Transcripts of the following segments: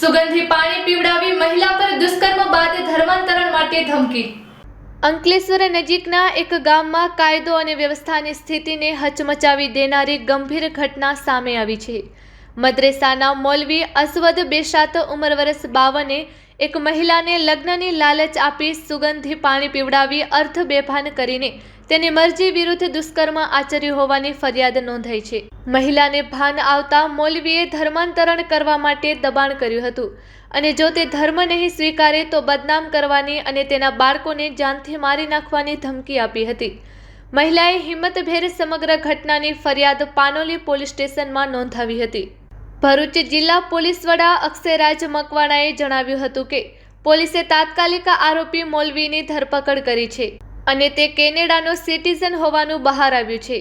સુગંધી પાણી પીવડાવી મહિલા પર દુષ્કર્મ બાદ ધર્માંતરણ માટે ધમકી. અંકલેશ્વર નજીકના એક ગામમાં કાયદો અને વ્યવસ્થાની સ્થિતિને હચમચાવી દેનારી ગંભીર ઘટના સામે આવી છે. મદ્રેસાના મૌલવી અસવદ બેશાત ઉંમર વર્ષ બાવને એક મહિલાને લગ્નની લાલચ આપી સુગંધી પાણી પીવડાવી અર્થ બેભાન કરીને તેની મરજી વિરુદ્ધ દુષ્કર્મ આચર્યું હોવાની ફરિયાદ નોંધાઈ છે. મહિલાને ભાન આવતા મૌલવીએ ધર્માંતરણ કરવા માટે દબાણ કર્યું હતું. અને જો તે ધર્મ નહીં સ્વીકારે તો બદનામ કરવાની અને તેના બાળકોને જાનથી મારી નાખવાની ધમકી આપી હતી. મહિલાએ હિંમતભેર સમગ્ર ઘટનાની ફરિયાદ પાનોલી પોલીસ સ્ટેશનમાં નોંધાવી હતી. ભરૂચ જિલ્લા પોલીસ વડા અક્ષયરાજ મકવાણાએ જણાવ્યું હતું કે, પોલીસે તાત્કાલિક આરોપી મૌલવીની ધરપકડ કરી છે. અને તે કેનેડાનો સિટીઝન હોવાનું બહાર આવ્યું છે.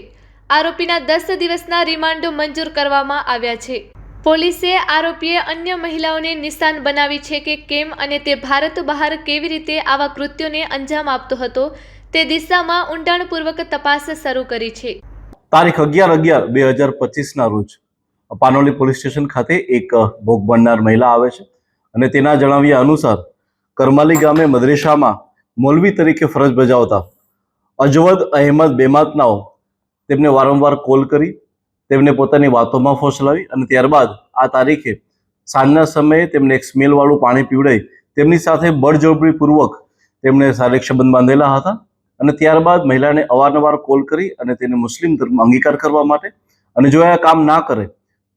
આરોપીના દસ દિવસના રિમાન્ડ મંજૂર કરવામાં આવ્યા છે. પોલીસે આરોપીએ અન્ય મહિલાઓને નિશાન બનાવી છે કે કેમ અને તે ભારત બહાર કેવી રીતે આવા કૃત્યોને અંજામ આપતો હતો, તે દિશામાં ઊંડાણપૂર્વક તપાસ શરૂ કરી છે. તારીખ અગિયાર અગિયાર બે હજાર પચીસના રોજ પાનોલી પોલીસ સ્ટેશન ખાતે એક ભોગ બનનાર મહિલા આવે છે અને તેના જણાવ્યા અનુસાર કરમાલી ગામે મદ્રેસામાં મૌલવી તરીકે ફરજ બજાવતા અજવદ અહેમદ બેમાતનાઓ તેમને વારંવાર કોલ કરી, તેમને પોતાની વાતોમાં ફોસલાવી અને ત્યારબાદ આ તારીખે સાંજના સમયે તેમને એક સ્મેલવાળું પાણી પીવડાઈ તેમની સાથે બળજબરીપૂર્વક તેમણે શારીરિક સંબંધ બાંધેલા હતા અને ત્યારબાદ મહિલાને અવારનવાર કોલ કરી અને તેને મુસ્લિમ ધર્મ અંગીકાર કરવા માટે અને જો આ કામ ના કરે,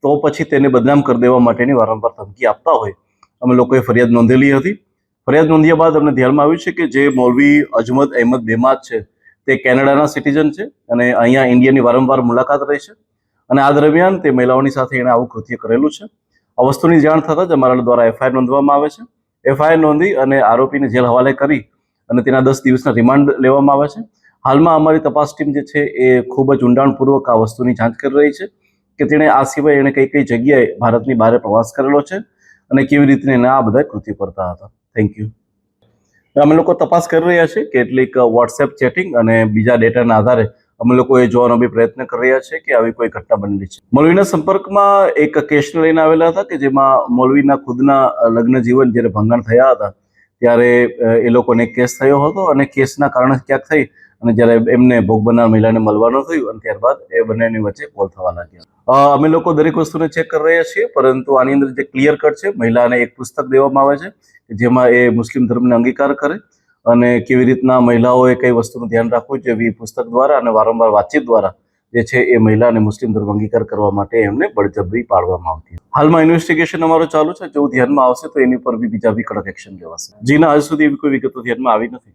તો પછી તેને બદનામ કરી દેવા માટેની વારંવાર ધમકી આપતા હોય. અમે લોકોએ ફરિયાદ નોંધેલી હતી. ફરિયાદ નોંધ્યા બાદ અમને ધ્યાનમાં આવ્યું છે કે જે મૌલવી અજમદ અહેમદ બેમાત છે, તે કેનેડાના સિટીઝન છે અને અહીંયા ઇન્ડિયાની વારંવાર મુલાકાત રહી છે. અને આ દરમિયાન તે મહિલાઓની સાથે એણે આવું કૃત્ય કરેલું છે. આ વસ્તુની જાણ થતાં જ અમારા દ્વારા એફઆઈઆર નોંધવામાં આવે છે. એફઆઈઆર નોંધી અને આરોપીને જેલ હવાલે કરી અને તેના દસ દિવસના રિમાન્ડ લેવામાં આવે છે. હાલમાં અમારી તપાસ ટીમ જે છે એ ખૂબ જ ઊંડાણપૂર્વક આ વસ્તુની જાંચ કરી રહી છે કે તેણે આ સિવાય એણે કઈ કઈ જગ્યાએ ભારતની બહાર પ્રવાસ કરેલો છે અને કેવી રીતે એને આ બધા કૃત્ય કરતા હતા. થેન્ક યુ અમે લોકો તપાસ કરી રહ્યા છીએ કેટલીક વોટ્સએપ ચેટિંગ અને બીજા ડેટાના આધારે અમે લોકો એ જોવાનો બી પ્રયત્ન કરી રહ્યા છે કે આવી કોઈ ઘટના બનેલી છે. મૌલવીના સંપર્કમાં એક કેસને લઈને આવેલા હતા કે જેમાં મૌલવીના ખુદના લગ્ન જીવન જ્યારે ભંગાણ થયા હતા, ત્યારે એ લોકોને કેસ થયો હતો અને કેસના કારણે ક્યાંક થઈ અને જ્યારે એમને ભોગ બનાર મહિલાને મળવાનું થયું અને ત્યારબાદ એ બંનેની વચ્ચે કોલ થવા લાગ્યા. અમે લોકો દરેક વસ્તુને ચેક કરી રહ્યા છીએ, પરંતુ આની અંદર જે ક્લિયર કટ છે, મહિલાને એક પુસ્તક દેવામાં આવે છે જેમાં એ મુસ્લિમ ધર્મને અંગીકાર કરે અને કેવી રીતના મહિલાઓએ કઈ વસ્તુનું ધ્યાન રાખવું જોઈએ પુસ્તક દ્વારા અને વારંવાર વાતચીત દ્વારા જે છે એ મહિલાને મુસ્લિમ ધર્મ અંગીકાર કરવા માટે એમને બળજબરી પાડવામાં આવતી હાલમાં ઇન્વેસ્ટિગેશન અમારો ચાલુ છે. જો ધ્યાનમાં આવશે તો એની પર બી બીજા બી કડક એક્શન લેવાશે. જીના હજુ સુધી એવી કોઈ વિગતો ધ્યાનમાં આવી નથી.